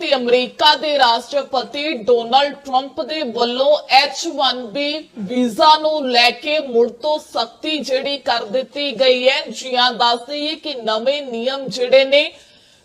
ਤੇ ਅਮਰੀਕਾ ਦੇ ਰਾਸ਼ਟਰਪਤੀ ਡੋਨਲਡ ਟਰੰਪ ਦੇ ਵੱਲੋਂ H1B ਵੀਜ਼ਾ ਨੂੰ ਲੈ ਕੇ ਮੁੜ ਤੋਂ ਸਖਤੀ ਜਿਹੜੀ ਕਰ ਦਿੱਤੀ ਗਈ ਹੈ। ਜੀ ਹਾਂ ਦੱਸ ਦਈਏ ਕਿ ਨਵੇਂ ਨਿਯਮ ਜਿਹੜੇ ਨੇ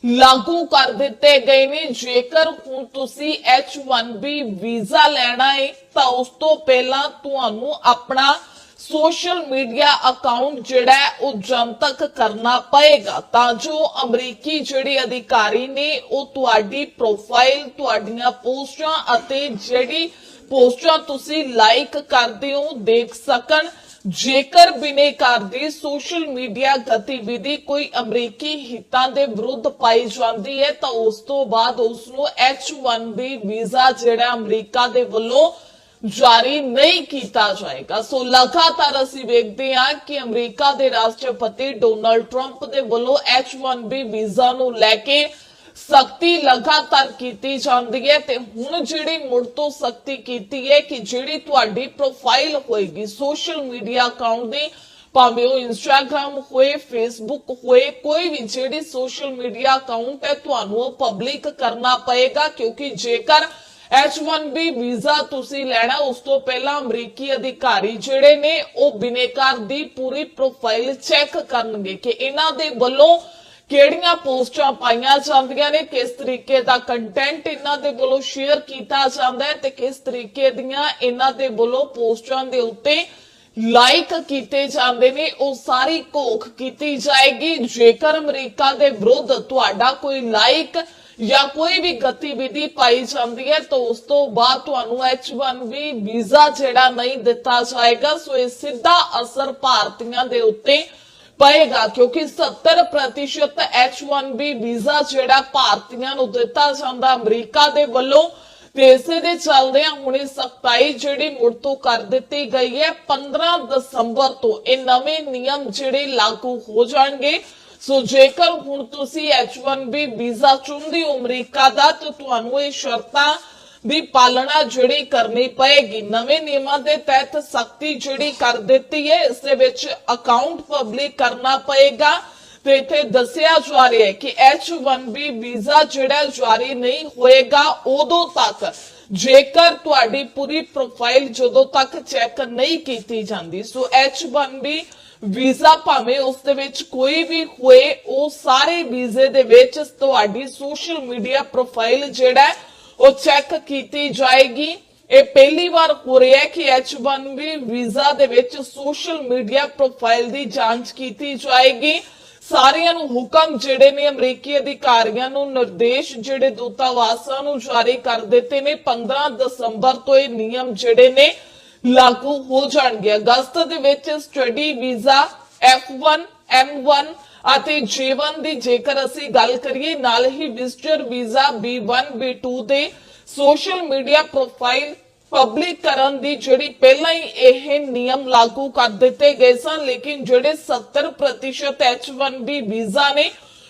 ਲਾਗੂ ਕਰ ਦਿੱਤੇ ਗਏ ਨੇ। ਜੇਕਰ ਹੁਣ ਤੁਸੀਂ H1B ਵੀਜ਼ਾ ਲੈਣਾ ਹੈ ਤਾਂ ਉਸ ਤੋਂ ਪਹਿਲਾਂ ਤੁਹਾਨੂੰ ਆਪਣਾ ਸੋਸ਼ਲ ਮੀਡੀਆ ਅਕਾਊਂਟ ਜਿਹੜਾ ਉਹ ਜਨਤਕ ਕਰਨਾ ਪਏਗਾ। ਤਾਂ ਜੋ ਅਮਰੀਕੀ ਜਿਹੜੇ ਅਧਿਕਾਰੀ ਨੇ, ਉਹ ਤੁਹਾਡੀ ਪ੍ਰੋਫਾਈਲ ਤੁਹਾਡੀਆਂ ਪੋਸਟਾਂ ਅਤੇ ਜਿਹੜੀ ਪੋਸਟਾਂ ਤੁਸੀਂ ਲਾਈਕ ਕਰਦੇ ਹੋ, ਦੇਖ ਸਕਣ। ਜੇਕਰ ਬਿਨੇਕਾਰ ਦੀ ਸੋਸ਼ਲ ਮੀਡੀਆ ਗਤੀਵਿਧੀ ਕੋਈ ਅਮਰੀਕੀ ਹਿੱਤਾਂ ਦੇ ਵਿਰੁੱਧ ਪਾਈ ਜਾਂਦੀ ਹੈ, ਤਾਂ ਉਸ ਤੋਂ ਬਾਅਦ ਉਸ ਨੂੰ H1B ਵੀਜ਼ਾ ਜਿਹੜਾ ਅਮਰੀਕਾ ਦੇ ਵੱਲੋਂ ਜਾਰੀ ਨਹੀਂ ਕੀਤਾ ਜਾਏਗਾ। ਸੋ ਲਗਾਤਾਰ ਅਸੀਂ ਵੇਖਦੇ ਹਾਂ ਕਿ ਅਮਰੀਕਾ ਦੇ ਰਾਸ਼ਟਰਪਤੀ ਡੋਨਲਡ ਟਰੰਪ ਦੇ ਵੱਲੋਂ H1B ਵੀਜ਼ਾ ਨੂੰ ਲੈ ਕੇ ਸਖਤੀ ਲਗਾਤਾਰ ਕੀਤੀ ਜਾਂਦੀ ਹੈ ਤੇ ਹੁਣ ਜਿਹੜੀ ਮੁੜ ਤੋਂ ਸਖਤੀ ਕੀਤੀ ਹੈ ਕਿ ਜਿਹੜੀ ਤੁਹਾਡੀ ਪ੍ਰੋਫਾਈਲ ਹੋਏਗੀ ਸੋਸ਼ਲ ਮੀਡੀਆ ਅਕਾਊਂਟ ਦੀ, ਭਾਵੇਂ ਉਹ ਇੰਸਟਾਗ੍ਰam ਹੋਏ ਫੇਸਬੁੱਕ ਹੋਏ, ਕੋਈ ਵੀ ਜਿਹੜੀ ਸੋਸ਼ਲ ਮੀਡੀਆ ਅਕਾਊਂਟ ਹੈ, ਤੁਹਾਨੂੰ ਉਹ ਪਬਲਿਕ ਕਰਨਾ ਪਏਗਾ ਕਿਉਂਕਿ ਜੇਕਰ H1B ਵੀਜ਼ਾ ਤੁਸੀਂ ਲੈਣਾ, ਉਸ ਤੋਂ ਪਹਿਲਾਂ ਅਮਰੀਕੀ ਅਧਿਕਾਰੀ ਜਿਹੜੇ ਨੇ, ਉਹ ਬਿਨੇਕਾਰ ਦੀ ਪੂਰੀ ਪ੍ਰੋਫਾਈਲ ਚੈੱਕ ਕਰਨਗੇ ਕਿ ਇਹਨਾਂ ਦੇ ਵੱਲੋਂ ਕਿਹੜੀਆਂ ਪੋਸਟਾਂ ਪਾਈਆਂ ਜਾਂਦੀਆਂ ਨੇ, ਕਿਸ ਤਰੀਕੇ ਦਾ ਕੰਟੈਂਟ ਇਹਨਾਂ ਦੇ ਵੱਲੋਂ ਸ਼ੇਅਰ ਕੀਤਾ ਜਾਂਦਾ ਹੈ ਤੇ ਕਿਸ ਤਰੀਕੇ ਦੀਆਂ ਇਹਨਾਂ ਦੇ ਵੱਲੋਂ ਪੋਸਟਾਂ ਦੇ ਉੱਤੇ ਲਾਈਕ ਕੀਤੇ ਜਾਂਦੇ ਨੇ, ਉਹ ਸਾਰੀ ਘੋਖ ਕੀਤੀ ਜਾਏਗੀ। ਜੇਕਰ ਅਮਰੀਕਾ ਦੇ ਵਿਰੁੱਧ ਤੁਹਾਡਾ ਕੋਈ ਲਾਈਕ ਜਾਂ ਕੋਈ ਵੀ ਗਤੀਵਿਧੀ ਪਾਈ ਜਾਂਦੀ ਹੈ, ਤਾਂ ਉਸ ਤੋਂ ਬਾਅਦ ਤੁਹਾਨੂੰ H1B ਵੀਜ਼ਾ ਜਿਹੜਾ ਨਹੀਂ ਦਿੱਤਾ ਜਾਏਗਾ। ਸੋ ਇਹ ਸਿੱਧਾ ਅਸਰ ਭਾਰਤੀਆਂ ਦੇ ਉੱਤੇ ਪਏਗਾ, ਕਿਉਂਕਿ 70% H1B ਵੀਜ਼ਾ ਜਿਹੜਾ ਭਾਰਤੀਆਂ ਨੂੰ ਦਿੱਤਾ ਜਾਂਦਾ ਅਮਰੀਕਾ ਦੇ ਵੱਲੋਂ। ਤੇ ਇਸੇ ਦੇ ਚੱਲਦਿਆਂ ਹੁਣੇ ਸਖਤਾਈ ਜਿਹੜੀ ਮੁੜ ਤੋਂ ਕਰ ਦਿੱਤੀ ਗਈ ਹੈ 15 ਦਸੰਬਰ ਤੋਂ ਇਹ ਨਵੇਂ ਨਿਯਮ ਜਿਹੜੇ ਲਾਗੂ ਹੋ ਜਾਣਗੇ। ਸੋ ਜੇਕਰ ਹੁਣ ਤੁਸੀਂ H1B ਵੀਜ਼ਾ ਚੁਣਦੇ ਹੋ ਅਮਰੀਕਾ ਦਾ ਤਾਂ ਤੁਹਾਨੂੰ ਇਹ ਸ਼ਰਤਾਂ ਦੀ ਪਾਲਣਾ ਜਿਹੜੀ ਕਰਨੀ ਪਏਗੀ। ਨਵੇਂ ਨਿਯਮਾਂ ਦੇ ਤਹਿਤ ਸਖਤੀ ਜਿਹੜੀ ਕਰ ਦਿੱਤੀ ਹੈ, ਇਸ ਦੇ ਵਿੱਚ ਅਕਾਊਂਟ ਪਬਲਿਕ ਕਰਨਾ ਪਏਗਾ। ਤੇ ਇੱਥੇ ਦੱਸਿਆ ਜਾ ਰਿਹਾ ਹੈ ਕਿ H1B ਵੀਜ਼ਾ ਜਿਹੜਾ ਜਾਰੀ ਨਹੀਂ ਹੋਏਗਾ ਉਦੋਂ ਤੱਕ, ਜੇਕਰ ਤੁਹਾਡੀ ਪੂਰੀ ਪ੍ਰੋਫਾਈਲ ਜਦੋਂ ਤੱਕ ਚੈੱਕ ਨਹੀਂ ਕੀਤੀ ਜਾਂਦੀ। ਸੋ H1B ਵੀਜ਼ਾ ਭਾਵੇਂ ਉਸ ਦੇ ਵਿੱਚ ਕੋਈ ਵੀ ਹੋਏ, ਉਹ ਸਾਰੇ ਵੀਜ਼ੇ ਦੇ ਵਿੱਚ ਤੁਹਾਡੀ ਸੋਸ਼ਲ ਮੀਡੀਆ ਪ੍ਰੋਫਾਈਲ ਜਿਹੜਾ ਉਹ ਚੈੱਕ ਕੀਤੀ ਜਾਏਗੀ। ਇਹ ਪਹਿਲੀ ਵਾਰ ਹੋ ਰਿਹਾ ਹੈ ਕਿ H1B ਵੀਜ਼ਾ ਦੇ ਵਿੱਚ ਸੋਸ਼ਲ ਮੀਡੀਆ ਪ੍ਰੋਫਾਈਲ ਦੀ ਜਾਂਚ ਕੀਤੀ ਜਾਏਗੀ। ਸਾਰਿਆਂ ਨੂੰ ਹੁਕਮ ਜਿਹੜੇ ਨੇ ਅਮਰੀਕੀ ਅਧਿਕਾਰੀਆਂ ਨੂੰ ਨਿਰਦੇਸ਼ ਜਿਹੜੇ ਦੂਤਾਵਾਸਾਂ ਨੂੰ ਜਾਰੀ ਕਰ ਦਿੱਤੇ ਨੇ 15 ਦਸੰਬਰ ਤੋਂ ਇਹ ਨਿਯਮ ਜਿਹੜੇ ਨੇ ਲਾਗੂ ਹੋ ਜਾਣਗੇ ਅਗਸਤ ਦੇ ਵਿੱਚ ਸਟੱਡੀ ਵੀਜ਼ਾ F1 M1 ਅਤੇ J1 ਦੀ ਜੇਕਰ ਅਸੀਂ ਗੱਲ ਕਰੀਏ, ਨਾਲ ਹੀ ਵਿਜ਼ਟਰ ਵੀਜ਼ਾ B1 B2 ਦੇ ਸੋਸ਼ਲ ਮੀਡੀਆ ਪ੍ਰੋਫਾਈਲ ਪਬਲਿਕ ਕਰਨ ਦੀ ਜਿਹੜੀ ਪਹਿਲਾਂ ਹੀ ਇਹ ਨਿਯਮ ਲਾਗੂ ਕਰ ਦਿੱਤੇ ਗਏ ਸਨ, ਲੇਕਿਨ ਜਿਹੜੇ 70% H1B ਵੀਜ਼ਾ ਨੇ,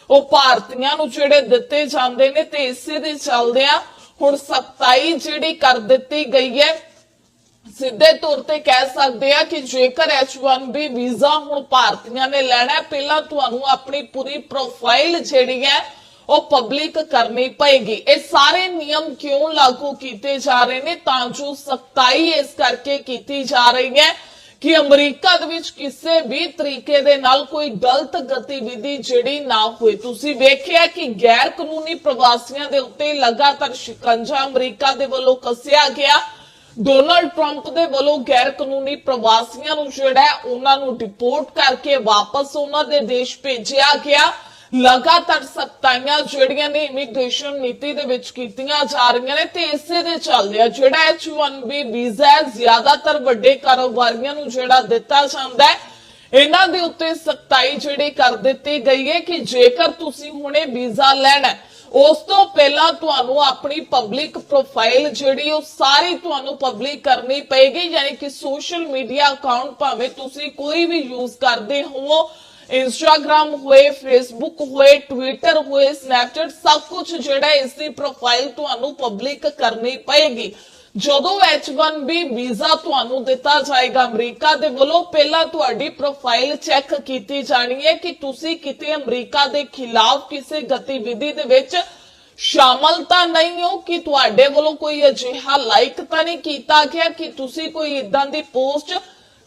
ਉਹ ਭਾਰਤੀਆਂ ਨੂੰ ਜਿਹੜੇ ਦਿੱਤੇ ਜਾਂਦੇ ਨੇ, ਤੇ ਇਸੇ ਦੇ ਚੱਲਦਿਆਂ ਹੁਣ ਸਖਤਾਈ ਜਿਹੜੀ ਕਰ ਦਿੱਤੀ ਗਈ ਹੈ ਸਿੱਧੇ ਤੌਰ ਤੇ ਕਹਿ ਸਕਦੇ ਆ ਕਿ ਜੇਕਰ H1B ਵੀਜ਼ਾ ਹੁਣ ਭਾਰਤੀਆਂ ਨੇ ਲੈਣਾ ਪਹਿਲਾਂ ਤੁਹਾਨੂੰ ਆਪਣੀ ਪੂਰੀ ਪ੍ਰੋਫਾਈਲ ਜਿਹੜੀ ਹੈ ਉਹ ਪਬਲਿਕ ਕਰਨੀ ਪਏਗੀ। ਇਹ ਸਾਰੇ ਨਿਯਮ ਕਿਉਂ ਲਾਗੂ ਕੀਤੇ ਜਾ ਰਹੇ ਨੇ? ਤਾਂ ਜੋ ਸਖਤਾਈ ਇਸ ਕਰਕੇ ਕੀਤੀ ਜਾ ਰਹੀ ਹੈ ਕਿ ਅਮਰੀਕਾ ਦੇ ਵਿੱਚ ਕਿਸੇ ਵੀ ਤਰੀਕੇ ਦੇ ਨਾਲ ਕੋਈ ਗਲਤ ਗਤੀਵਿਧੀ ਜਿਹੜੀ ਨਾ ਹੋਏ। ਤੁਸੀਂ ਵੇਖਿਆ ਕਿ ਗੈਰ ਕਾਨੂੰਨੀ ਪ੍ਰਵਾਸੀਆਂ ਦੇ ਉੱਤੇ ਲਗਾਤਾਰ ਸ਼ਿਕੰਜਾ ਅਮਰੀਕਾ ਦੇ ਵੱਲੋਂ ਕੱਸਿਆ ਗਿਆ। ਡੋਨਲਡ ਟਰੰਪ ਦੇ ਵੱਲੋਂ ਗੈਰ ਕਾਨੂੰਨੀ ਪ੍ਰਵਾਸੀਆਂ ਨੂੰ ਜਿਹੜਾ ਉਹਨਾਂ ਨੂੰ ਡਿਪੋਰਟ ਕਰਕੇ ਵਾਪਸ ਉਹਨਾਂ ਦੇ ਦੇਸ਼ ਭੇਜਿਆ ਗਿਆ। ਲਗਾਤਾਰ ਸਖਤਾਈਆਂ ਜਿਹੜੀਆਂ ਨੇ ਇਮੀਗ੍ਰੇਸ਼ਨ ਨੀਤੀ ਦੇ ਵਿੱਚ ਕੀਤੀਆਂ ਜਾ ਰਹੀਆਂ ਨੇ ਤੇ ਇਸੇ ਦੇ ਚੱਲਦਿਆਂ ਜਿਹੜਾ H1B ਵੀਜ਼ਾ ਜ਼ਿਆਦਾਤਰ ਵੱਡੇ ਕਾਰੋਬਾਰੀਆਂ ਨੂੰ ਜਿਹੜਾ ਦਿੱਤਾ ਜਾਂਦਾ ਹੈ। ਇਹਨਾਂ ਦੇ ਉੱਤੇ ਸਖਤਾਈ ਜਿਹੜੀ ਕਰ ਦਿੱਤੀ ਗਈ ਹੈ ਕਿ ਜੇਕਰ ਤੁਸੀਂ ਹੁਣੇ ਵੀਜ਼ਾ ਲੈਣਾ ਉਸ ਤੋਂ ਪਹਿਲਾਂ ਤੁਹਾਨੂੰ ਆਪਣੀ ਪਬਲਿਕ ਪ੍ਰੋਫਾਈਲ ਜਿਹੜੀ ਉਹ ਸਾਰੀ ਤੁਹਾਨੂੰ ਪਬਲਿਕ ਕਰਨੀ ਪਏਗੀ, ਯਾਨੀ ਕਿ ਸੋਸ਼ਲ ਮੀਡੀਆ ਅਕਾਊਂਟ ਭਾਵੇਂ ਤੁਸੀਂ ਕੋਈ ਵੀ ਯੂਜ਼ ਕਰਦੇ ਹੋ ਇੰਸਟਾਗ੍ਰam ਹੋਏ ਫੇਸਬੁੱਕ ਹੋਏ ਟਵਿੱਟਰ ਹੋਏ ਸਨੈਪਚੈਟ ਸਭ ਕੁਝ ਜਿਹੜਾ ਇਸ ਦੀ ਪ੍ਰੋਫਾਈਲ ਤੁਹਾਨੂੰ ਪਬਲਿਕ ਕਰਨੀ ਪਏਗੀ। ਜਦੋਂ H1B ਵੀਜ਼ਾ ਤੁਹਾਨੂੰ ਦਿੱਤਾ ਜਾਏਗਾ ਅਮਰੀਕਾ ਦੇ ਵੱਲੋਂ, ਪਹਿਲਾਂ ਤੁਹਾਡੀ ਪ੍ਰੋਫਾਈਲ ਚੈੱਕ ਕੀਤੀ ਜਾਣੀ ਹੈ ਕਿ ਤੁਸੀਂ ਕਿਤੇ ਅਮਰੀਕਾ ਦੇ ਖਿਲਾਫ ਕਿਸੇ ਗਤੀਵਿਧੀ ਦੇ ਵਿੱਚ ਸ਼ਾਮਲ ਤਾਂ ਨਹੀਂ ਹੋ, ਕਿ ਤੁਹਾਡੇ ਵੱਲੋਂ ਕੋਈ ਅਜਿਹਾ ਲਾਈਕ ਤਾਂ ਨਹੀਂ ਕੀਤਾ ਗਿਆ, ਕਿ ਤੁਸੀਂ ਕੋਈ ਇਦਾਂ ਦੀ ਪੋਸਟ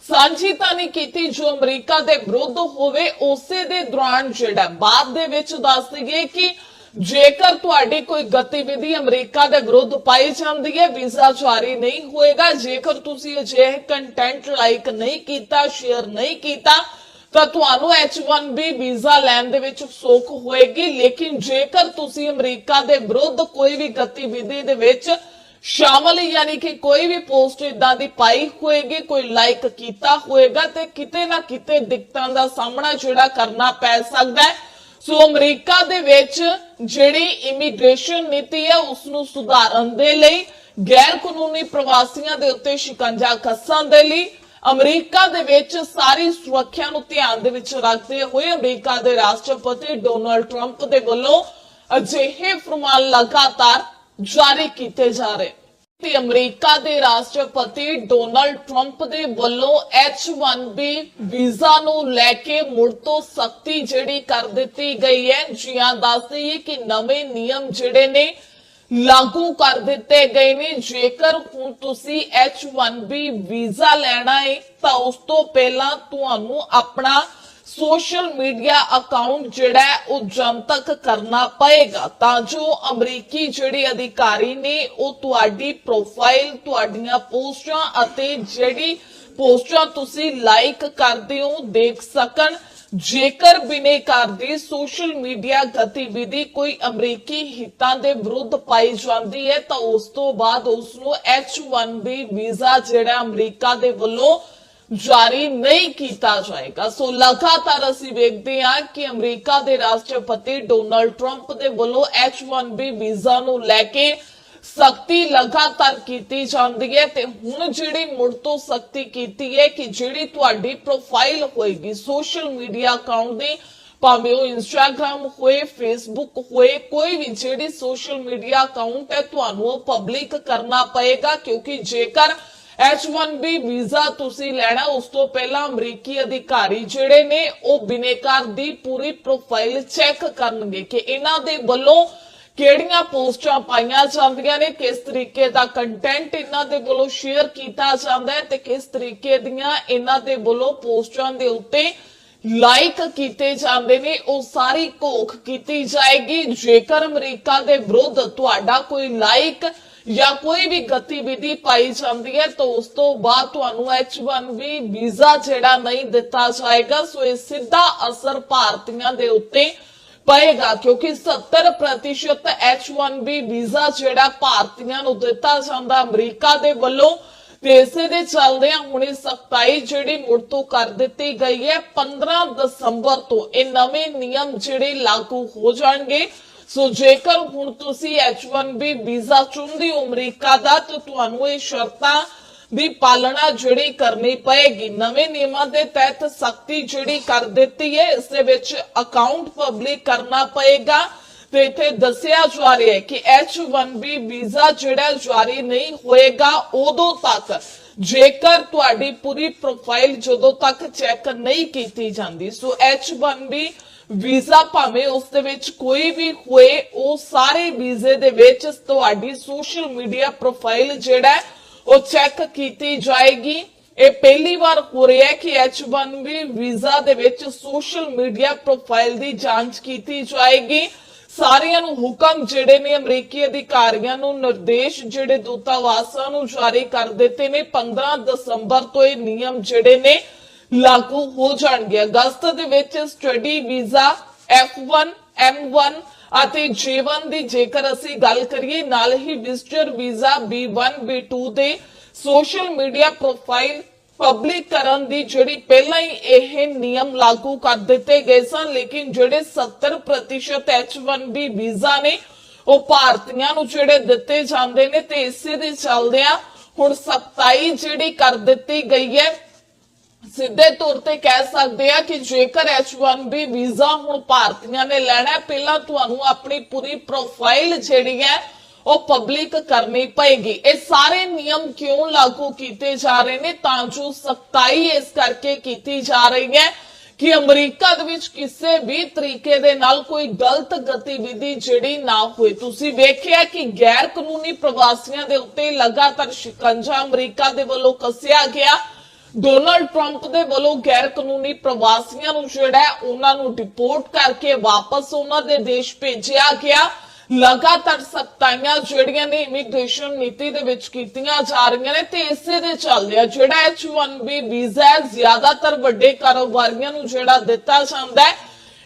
ਸਾਂਝੀ ਤਾਂ ਨਹੀਂ ਕੀਤੀ ਜੋ ਅਮਰੀਕਾ ਦੇ ਵਿਰੁੱਧ ਹੋਵੇ। ਉਸੇ ਦੇ ਦੌਰਾਨ ਜਿਹੜਾ ਬਾਅਦ ਦੇ ਵਿੱਚ ਦੱਸ ਦਈਏ ਕਿ ਜੇਕਰ ਤੁਹਾਡੀ ਕੋਈ ਗਤੀਵਿਧੀ ਅਮਰੀਕਾ ਦੇ ਵਿਰੁੱਧ ਪਾਈ ਜਾਂਦੀ ਹੈ, ਵੀਜ਼ਾ ਜਾਰੀ ਨਹੀਂ ਹੋਏਗਾ, ਜੇਕਰ ਤੁਸੀਂ ਅਜਿਹੇ ਕੰਟੈਂਟ ਲਾਈਕ ਨਹੀਂ ਕੀਤਾ ਸ਼ੇਅਰ ਨਹੀਂ ਕੀਤਾ, ਤਾਂ ਤੁਹਾਨੂੰ H1B ਵੀਜ਼ਾ ਲੈਣ ਦੇ ਵਿੱਚ ਸੋਖ ਹੋਏਗੀ। ਲੇਕਿਨ ਜੇਕਰ ਤੁਸੀਂ ਅਮਰੀਕਾ ਦੇ ਵਿਰੁੱਧ ਕੋਈ ਵੀ ਗਤੀਵਿਧੀ ਦੇ ਵਿੱਚ ਸ਼ਾਮਲ ਯਾਨੀ ਕਿ ਕੋਈ ਵੀ ਪੋਸਟ ਇਦਾਂ ਦੀ ਪਾਈ ਹੋਏਗੀ, ਕੋਈ ਲਾਈਕ ਕੀਤਾ ਹੋਏਗਾ, ਤੇ ਕਿਤੇ ਨਾ ਕਿਤੇ ਦਿੱਕਤਾਂ ਦਾ ਸਾਹਮਣਾ ਜਿਹੜਾ ਕਰਨਾ ਪੈ ਸਕਦਾ ਹੈ। ਸੋ ਅਮਰੀਕਾ ਦੇ ਵਿੱਚ ਜਿਹੜੀ ਇਮੀਗ੍ਰੇਸ਼ਨ ਨੀਤੀ ਹੈ ਉਸ ਨੂੰ ਸੁਧਾਰਨ ਦੇ ਲਈ ਗੈਰ ਕਾਨੂੰਨੀ ਪ੍ਰਵਾਸੀਆਂ ਦੇ ਉੱਤੇ ਸ਼ਿਕੰਜਾ ਕੱਸਣ ਦੇ ਲਈ, ਅਮਰੀਕਾ ਦੇ ਵਿੱਚ ਸਾਰੀ ਸੁਰੱਖਿਆ ਨੂੰ ਧਿਆਨ ਦੇ ਵਿੱਚ ਰੱਖਦੇ ਹੋਏ ਅਮਰੀਕਾ ਦੇ ਰਾਸ਼ਟਰਪਤੀ ਡੋਨਾਲਡ ਟਰੰਪ ਦੇ ਵੱਲੋਂ ਅਜਿਹੇ ਫਰਮਾਨ ਲਗਾਤਾਰ ਜਾਰੀ ਕੀਤੇ ਜਾ ਰਹੇ ਤੇ ਅਮਰੀਕਾ ਦੇ ਰਾਸ਼ਟਰਪਤੀ ਡੋਨਾਲਡ ਟਰੰਪ ਦੇ ਵੱਲੋਂ H1B ਵੀਜ਼ਾ ਨੂੰ ਲੈ ਕੇ ਮੁੜ ਤੋਂ ਸਖਤੀ ਜਿਹੜੀ ਕਰ ਦਿੱਤੀ ਗਈ ਹੈ। ਜੀਆਂ ਦੱਸ ਦਈਏ ਕਿ ਨਵੇਂ ਨਿਯਮ ਜਿਹੜੇ ਨੇ ਲਾਗੂ ਕਰ ਦਿੱਤੇ ਗਏ ਨੇ। ਜੇਕਰ ਹੁਣ ਤੁਸੀਂ H1B ਵੀਜ਼ਾ ਲੈਣਾ ਹੈ ਤਾਂ ਉਸ ਤੋਂ ਪਹਿਲਾਂ ਤੁਹਾਨੂੰ ਆਪਣਾ ਸੋਸ਼ਲ ਮੀਡੀਆ ਅਕਾਊਂਟ ਜਿਹੜਾ ਉਹ ਜਨਤਕ ਕਰਨਾ ਪਏਗਾ। ਤਾਂ ਜੋ ਅਮਰੀਕੀ ਜਿਹੜੇ ਅਧਿਕਾਰੀ ਨੇ, ਉਹ ਤੁਹਾਡੀ ਪ੍ਰੋਫਾਈਲ ਤੁਹਾਡੀਆਂ ਪੋਸਟਾਂ ਅਤੇ ਜਿਹੜੀ ਪੋਸਟਾਂ ਤੁਸੀਂ ਲਾਈਕ ਕਰਦੇ ਹੋ, ਦੇਖ ਸਕਣ। ਜੇਕਰ ਬਿਨੇਕਾਰ ਦੀ ਸੋਸ਼ਲ ਮੀਡੀਆ ਗਤੀਵਿਧੀ ਕੋਈ ਅਮਰੀਕੀ ਹਿੱਤਾਂ ਦੇ ਵਿਰੁੱਧ ਪਾਈ ਜਾਂਦੀ ਹੈ, ਤਾਂ ਉਸ ਤੋਂ ਬਾਅਦ ਉਸ ਨੂੰ H1B ਵੀਜ਼ਾ ਜਿਹੜਾ ਅਮਰੀਕਾ ਦੇ ਵੱਲੋਂ ਜਾਰੀ ਨਹੀਂ ਕੀਤਾ ਜਾਏਗਾ। ਸੋ ਲਗਾਤਾਰ ਅਸੀਂ ਵੇਖਦੇ ਹਾਂ ਕਿ ਅਮਰੀਕਾ ਦੇ ਰਾਸ਼ਟਰਪਤੀ ਡੋਨਲਡ ਟਰੰਪ ਦੇ ਵੱਲੋਂ H1B ਵੀਜ਼ਾ ਨੂੰ ਲੈ ਕੇ ਸਖਤੀ ਲਗਾਤਾਰ ਕੀਤੀ ਜਾਂਦੀ ਹੈ ਤੇ ਹੁਣ ਜਿਹੜੀ ਮੁੜ ਤੋਂ ਸਖਤੀ ਕੀਤੀ ਹੈ ਕਿ ਜਿਹੜੀ ਤੁਹਾਡੀ ਪ੍ਰੋਫਾਈਲ ਹੋਏਗੀ ਸੋਸ਼ਲ ਮੀਡੀਆ ਅਕਾਊਂਟ ਦੀ, ਭਾਵੇਂ ਉਹ ਇੰਸਟਾਗ੍ਰam ਹੋਏ ਫੇਸਬੁੱਕ ਹੋਏ, ਕੋਈ ਵੀ ਜਿਹੜੀ ਸੋਸ਼ਲ ਮੀਡੀਆ ਅਕਾਊਂਟ ਹੈ, ਤੁਹਾਨੂੰ ਉਹ ਪਬਲਿਕ ਕਰਨਾ ਪਏਗਾ ਕਿਉਂਕਿ ਜੇਕਰ H1B ਵੀਜ਼ਾ ਤੁਸੀਂ ਲੈਣਾ, ਉਸ ਤੋਂ ਪਹਿਲਾਂ ਅਮਰੀਕੀ ਅਧਿਕਾਰੀ ਜਿਹੜੇ ਨੇ, ਉਹ ਬਿਨੇਕਾਰ ਦੀ ਪੂਰੀ ਪ੍ਰੋਫਾਈਲ ਚੈੱਕ ਕਰਨਗੇ ਕਿ ਇਹਨਾਂ ਦੇ ਵੱਲੋਂ ਕਿਹੜੀਆਂ ਪੋਸਟਾਂ ਪਾਈਆਂ ਜਾਂਦੀਆਂ ਨੇ, ਕਿਸ ਤਰੀਕੇ ਦਾ ਕੰਟੈਂਟ ਇਹਨਾਂ ਦੇ ਵੱਲੋਂ ਸ਼ੇਅਰ ਕੀਤਾ ਜਾਂਦਾ ਹੈ ਤੇ ਕਿਸ ਤਰੀਕੇ ਦੀਆਂ ਇਹਨਾਂ ਦੇ ਵੱਲੋਂ ਪੋਸਟਾਂ ਦੇ ਉੱਤੇ ਲਾਈਕ ਕੀਤੇ ਜਾਂਦੇ ਨੇ, ਉਹ ਸਾਰੀ ਘੋਖ ਕੀਤੀ ਜਾਏਗੀ। ਜੇਕਰ ਅਮਰੀਕਾ ਦੇ ਵਿਰੁੱਧ ਤੁਹਾਡਾ ਕੋਈ ਲਾਈਕ ਜਾਂ ਕੋਈ ਵੀ ਗਤੀਵਿਧੀ ਪਾਈ ਜਾਂਦੀ ਹੈ, ਤਾਂ ਉਸ ਤੋਂ ਬਾਅਦ ਤੁਹਾਨੂੰ H1B ਵੀਜ਼ਾ ਜਿਹੜਾ ਨਹੀਂ ਦਿੱਤਾ ਜਾਏਗਾ, ਸੋ ਇਹ ਸਿੱਧਾ ਅਸਰ ਭਾਰਤੀਆਂ ਦੇ ਉੱਤੇ ਪਏਗਾ, ਕਿਉਂਕਿ 70% H1B ਵੀਜ਼ਾ ਜਿਹੜਾ ਭਾਰਤੀਆਂ ਨੂੰ ਦਿੱਤਾ ਜਾਂਦਾ ਅਮਰੀਕਾ ਦੇ ਵੱਲੋਂ। ਤੇ ਇਸੇ ਦੇ ਚੱਲਦਿਆਂ ਹੁਣੇ ਸਖਤਾਈ ਜਿਹੜੀ ਮੁੜ ਤੋਂ ਕਰ ਦਿੱਤੀ ਗਈ ਹੈ 15 ਦਸੰਬਰ ਤੋਂ ਇਹ ਨਵੇਂ ਨਿਯਮ ਜਿਹੜੇ ਲਾਗੂ ਹੋ ਜਾਣਗੇ। ਸੋ ਜੇਕਰ ਹੁਣ ਤੁਸੀਂ H1B ਵੀਜ਼ਾ ਚੁਣਦੇ ਹੋ ਅਮਰੀਕਾ ਦਾ, ਤਾਂ ਤੁਹਾਨੂੰ ਇਹ ਸ਼ਰਤਾਂ ਦੀ ਪਾਲਣਾ ਜਿਹੜੀ ਕਰਨੀ ਪਏਗੀ। ਨਵੇਂ ਨਿਯਮਾਂ ਦੇ ਤਹਿਤ ਸਖਤੀ ਜਿਹੜੀ ਕਰ ਦਿੱਤੀ ਹੈ ਇਸ ਦੇ ਵਿੱਚ ਅਕਾਊਂਟ ਪਬਲਿਕ ਕਰਨਾ ਪਏਗਾ। ਤੇ ਇੱਥੇ ਦੱਸਿਆ ਜਾ ਰਿਹਾ ਹੈ ਕਿ H1B ਵੀਜ਼ਾ ਜਿਹੜਾ ਜਾਰੀ ਨਹੀਂ ਹੋਏਗਾ ਉਦੋਂ ਤੱਕ, ਜੇਕਰ ਤੁਹਾਡੀ ਪੂਰੀ ਪ੍ਰੋਫਾਈਲ ਜਦੋਂ ਤੱਕ ਚੈੱਕ ਨਹੀਂ ਕੀਤੀ ਜਾਂਦੀ। ਸੋ H1B ਵੀਜ਼ਾ ਭਾਵੇਂ ਉਸ ਦੇ ਵਿੱਚ ਕੋਈ ਵੀ ਹੋਏ, ਉਹ ਸਾਰੇ ਵੀਜ਼ੇ ਦੇ ਵਿੱਚ ਤੁਹਾਡੀ ਸੋਸ਼ਲ ਮੀਡੀਆ ਪ੍ਰੋਫਾਈਲ ਜਿਹੜਾ ਉਹ ਚੈੱਕ ਕੀਤੀ ਜਾਏਗੀ। ਇਹ ਪਹਿਲੀ ਵਾਰ ਹੋ ਰਿਹਾ ਹੈ ਕਿ H1B ਵੀਜ਼ਾ ਦੇ ਵਿੱਚ ਸੋਸ਼ਲ ਮੀਡੀਆ ਪ੍ਰੋਫਾਈਲ ਦੀ ਜਾਂਚ ਕੀਤੀ ਜਾਏਗੀ। ਸਾਰਿਆਂ ਨੂੰ ਹੁਕਮ ਜਿਹੜੇ ਨੇ ਅਮਰੀਕੀ ਅਧਿਕਾਰੀਆਂ ਨੂੰ ਨਿਰਦੇਸ਼ ਜਿਹੜੇ ਦੂਤਾਵਾਸਾਂ ਨੂੰ ਜਾਰੀ ਕਰ ਦਿੱਤੇ ਨੇ 15 ਦਸੰਬਰ ਤੋਂ ਇਹ ਨਿਯਮ ਜਿਹੜੇ ਨੇ ਲਾਗੂ ਹੋ ਜਾਣਗੇ। ਅਗਸਤ ਦੇ ਵਿੱਚ ਸਟੱਡੀ ਵੀਜ਼ਾ F1 M1 ਅਤੇ J1 ਦੀ ਜੇਕਰ ਅਸੀਂ ਗੱਲ ਕਰੀਏ, ਨਾਲ ਹੀ ਵਿਜ਼ਟਰ ਵੀਜ਼ਾ B1 B2 ਦੇ ਸੋਸ਼ਲ ਮੀਡੀਆ ਪ੍ਰੋਫਾਈਲ ਪਬਲਿਕ ਕਰਨ ਦੀ ਜਿਹੜੀ ਪਹਿਲਾਂ ਹੀ ਇਹ ਨਿਯਮ ਲਾਗੂ ਕਰ ਦਿੱਤੇ ਗਏ ਸਨ, ਲੇਕਿਨ ਜਿਹੜੇ 70% H1B ਵੀਜ਼ਾ ਨੇ, ਉਹ ਭਾਰਤੀਆਂ ਨੂੰ ਜਿਹੜੇ ਦਿੱਤੇ ਜਾਂਦੇ ਨੇ, ਤੇ ਇਸੇ ਦੇ ਚੱਲਦਿਆਂ ਹੁਣ ਸਖਤਾਈ ਜਿਹੜੀ ਕਰ ਦਿੱਤੀ ਗਈ ਹੈ ਸਿੱਧੇ ਤੌਰ ਤੇ ਕਹਿ ਸਕਦੇ ਆ ਕਿ ਜੇਕਰ H1B ਵੀਜ਼ਾ ਹੁਣ ਭਾਰਤੀਆਂ ਨੇ ਲੈਣਾ ਹੈ, ਪਹਿਲਾਂ ਤੁਹਾਨੂੰ ਆਪਣੀ ਪੂਰੀ ਪ੍ਰੋਫਾਈਲ ਜਿਹੜੀ ਹੈ ਉਹ ਪਬਲਿਕ ਕਰਨੀ ਪਏਗੀ। ਇਹ ਸਾਰੇ ਨਿਯਮ ਕਿਉਂ ਲਾਗੂ ਕੀਤੇ ਜਾ ਰਹੇ ਨੇ? ਤਾਂ ਜੋ ਸਖਤਾਈ ਇਸ ਕਰਕੇ ਕੀਤੀ ਜਾ ਰਹੀ ਹੈ ਕਿ ਅਮਰੀਕਾ ਦੇ ਵਿੱਚ ਕਿਸੇ ਵੀ ਤਰੀਕੇ ਦੇ ਨਾਲ ਕੋਈ ਗਲਤ ਗਤੀਵਿਧੀ ਜਿਹੜੀ ਨਾ ਹੋਏ। ਤੁਸੀਂ ਵੇਖਿਆ ਕਿ ਗੈਰ ਕਾਨੂੰਨੀ ਪ੍ਰਵਾਸੀਆਂ ਦੇ ਉੱਤੇ ਲਗਾਤਾਰ ਸ਼ਿਕੰਜਾ ਅਮਰੀਕਾ ਦੇ ਵੱਲੋਂ ਕੱਸਿਆ ਗਿਆ। ਡੋਨਾਲਡ ਟਰੰਪ ਦੇ ਵੱਲੋਂ ਗੈਰ ਕਾਨੂੰਨੀ ਪ੍ਰਵਾਸੀਆਂ ਨੂੰ ਜਿਹੜਾ ਉਹਨਾਂ ਨੂੰ ਡਿਪੋਰਟ ਕਰਕੇ ਵਾਪਸ ਉਹਨਾਂ ਦੇ ਦੇਸ਼ ਭੇਜਿਆ ਗਿਆ। ਲਗਾਤਾਰ ਸਖਤਾਈਆਂ ਜਿਹੜੀਆਂ ਨੇ ਇਮੀਗ੍ਰੇਸ਼ਨ ਨੀਤੀ ਦੇ ਵਿੱਚ ਕੀਤੀਆਂ ਜਾ ਰਹੀਆਂ ਨੇ ਤੇ ਇਸੇ ਦੇ ਚੱਲਦਿਆਂ ਜਿਹੜਾ H1B ਵੀਜ਼ਾ ਹੈ ਜ਼ਿਆਦਾਤਰ ਵੱਡੇ ਕਾਰੋਬਾਰੀਆਂ ਨੂੰ ਜਿਹੜਾ ਦਿੱਤਾ ਜਾਂਦਾ ਹੈ।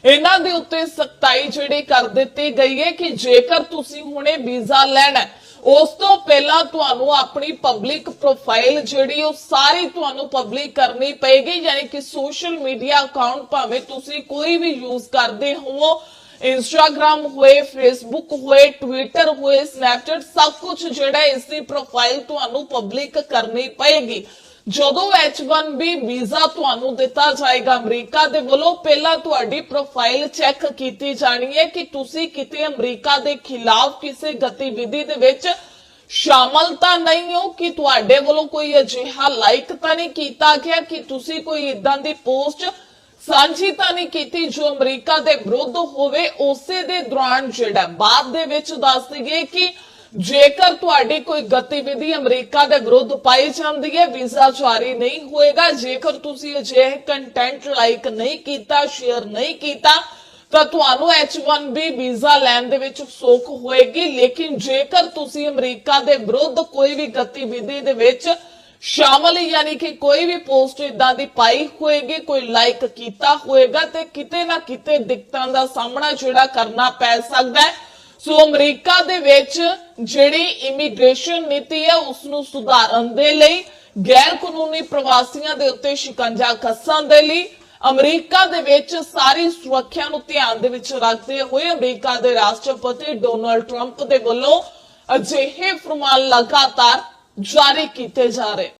ਇਹਨਾਂ ਦੇ ਉੱਤੇ ਸਖਤਾਈ ਜਿਹੜੀ ਕਰ ਦਿੱਤੀ ਗਈ ਹੈ ਕਿ ਜੇਕਰ ਤੁਸੀਂ ਹੁਣੇ ਵੀਜ਼ਾ ਲੈਣਾ ਹੈ, ਉਸ ਤੋਂ ਪਹਿਲਾਂ ਤੁਹਾਨੂੰ ਆਪਣੀ ਪਬਲਿਕ ਪ੍ਰੋਫਾਈਲ ਜਿਹੜੀ ਉਹ ਸਾਰੀ ਤੁਹਾਨੂੰ ਪਬਲਿਕ ਕਰਨੀ ਪਏਗੀ, ਯਾਨੀ ਕਿ ਸੋਸ਼ਲ ਮੀਡੀਆ ਅਕਾਊਂਟ ਭਾਵੇਂ ਤੁਸੀਂ ਕੋਈ ਵੀ ਯੂਜ਼ ਕਰਦੇ ਹੋ ਇੰਸਟਾਗ੍ਰam ਹੋਏ ਫੇਸਬੁੱਕ ਹੋਏ ਟਵਿੱਟਰ ਹੋਏ ਸਨੈਪਚੈਟ ਸਭ ਕੁਝ ਜਿਹੜਾ ਹੈ ਇਸ ਦੀ ਪ੍ਰੋਫਾਈਲ ਤੁਹਾਨੂੰ ਪਬਲਿਕ ਕਰਨੀ ਪਏਗੀ। ਜਦੋਂ H1B ਵੀਜ਼ਾ ਤੁਹਾਨੂੰ ਦਿੱਤਾ ਜਾਏਗਾ ਅਮਰੀਕਾ ਦੇ ਵੱਲੋਂ, ਪਹਿਲਾਂ ਤੁਹਾਡੀ ਪ੍ਰੋਫਾਈਲ ਚੈੱਕ ਕੀਤੀ ਜਾਣੀ ਹੈ ਕਿ ਤੁਸੀਂ ਕਿਤੇ ਅਮਰੀਕਾ ਦੇ ਖਿਲਾਫ ਕਿਸੇ ਗਤੀਵਿਧੀ ਦੇ ਵਿੱਚ ਸ਼ਾਮਲ ਤਾਂ ਨਹੀਂ ਹੋ, ਕਿ ਤੁਹਾਡੇ ਵੱਲੋਂ ਕੋਈ ਅਜਿਹਾ ਲਾਈਕ ਤਾਂ ਨਹੀਂ ਕੀਤਾ ਗਿਆ, ਕਿ ਤੁਸੀਂ ਕੋਈ ਇਦਾਂ ਦੀ ਪੋਸਟ ਸਾਂਝੀ ਤਾਂ ਨਹੀਂ ਕੀਤੀ ਜੋ ਅਮਰੀਕਾ ਦੇ ਵਿਰੁੱਧ ਹੋਵੇ, ਉਸੇ ਦੇ ਦੌਰਾਨ ਜਿਹੜਾ ਬਾਅਦ ਦੇ ਵਿੱਚ ਦੱਸ ਦਈਏ ਕਿ ਜੇਕਰ ਤੁਹਾਡੀ ਕੋਈ ਗਤੀਵਿਧੀ ਅਮਰੀਕਾ ਦੇ ਵਿਰੁੱਧ ਪਾਈ ਜਾਂਦੀ ਹੈ, ਵੀਜ਼ਾ ਜਾਰੀ ਨਹੀਂ ਹੋਏਗਾ, ਜੇਕਰ ਤੁਸੀਂ ਅਜਿਹੇ ਕੰਟੈਂਟ ਲਾਈਕ ਨਹੀਂ ਕੀਤਾ ਸ਼ੇਅਰ ਨਹੀਂ ਕੀਤਾ, ਤਾਂ ਤੁਹਾਨੂੰ H1B ਵੀਜ਼ਾ ਲੈਣ ਦੇ ਵਿੱਚ ਸੋਖ ਹੋਏਗੀ। ਲੇਕਿਨ ਜੇਕਰ ਤੁਸੀਂ ਅਮਰੀਕਾ ਦੇ ਵਿਰੁੱਧ ਕੋਈ ਵੀ ਗਤੀਵਿਧੀ ਦੇ ਵਿੱਚ ਸ਼ਾਮਲ ਯਾਨੀ ਕਿ ਕੋਈ ਵੀ ਪੋਸਟ ਇਦਾਂ ਦੀ ਪਾਈ ਹੋਏਗੀ, ਕੋਈ ਲਾਈਕ ਕੀਤਾ ਹੋਏਗਾ, ਤੇ ਕਿਤੇ ਨਾ ਕਿਤੇ ਦਿੱਕਤਾਂ ਦਾ ਸਾਹਮਣਾ ਜਿਹੜਾ ਕਰਨਾ ਪੈ ਸਕਦਾ ਹੈ। ਸੋ ਅਮਰੀਕਾ ਦੇ ਵਿੱਚ ਜਿਹੜੀ ਇਮੀਗ੍ਰੇਸ਼ਨ ਨੀਤੀ ਹੈ ਉਸ ਨੂੰ ਸੁਧਾਰਨ ਦੇ ਲਈ ਗੈਰ ਕਾਨੂੰਨੀ ਪ੍ਰਵਾਸੀਆਂ ਦੇ ਉੱਤੇ ਸ਼ਿਕੰਜਾ ਕੱਸਣ ਦੇ ਲਈ, ਅਮਰੀਕਾ ਦੇ ਵਿੱਚ ਸਾਰੀ ਸੁਰੱਖਿਆ ਨੂੰ ਧਿਆਨ ਦੇ ਵਿੱਚ ਰੱਖਦੇ ਹੋਏ ਅਮਰੀਕਾ ਦੇ ਰਾਸ਼ਟਰਪਤੀ ਡੋਨਲਡ ਟਰੰਪ ਦੇ ਵੱਲੋਂ ਅਜਿਹੇ ਫਰਮਾਨ ਲਗਾਤਾਰ ਜਾਰੀ ਕੀਤੇ ਜਾ ਰਹੇ।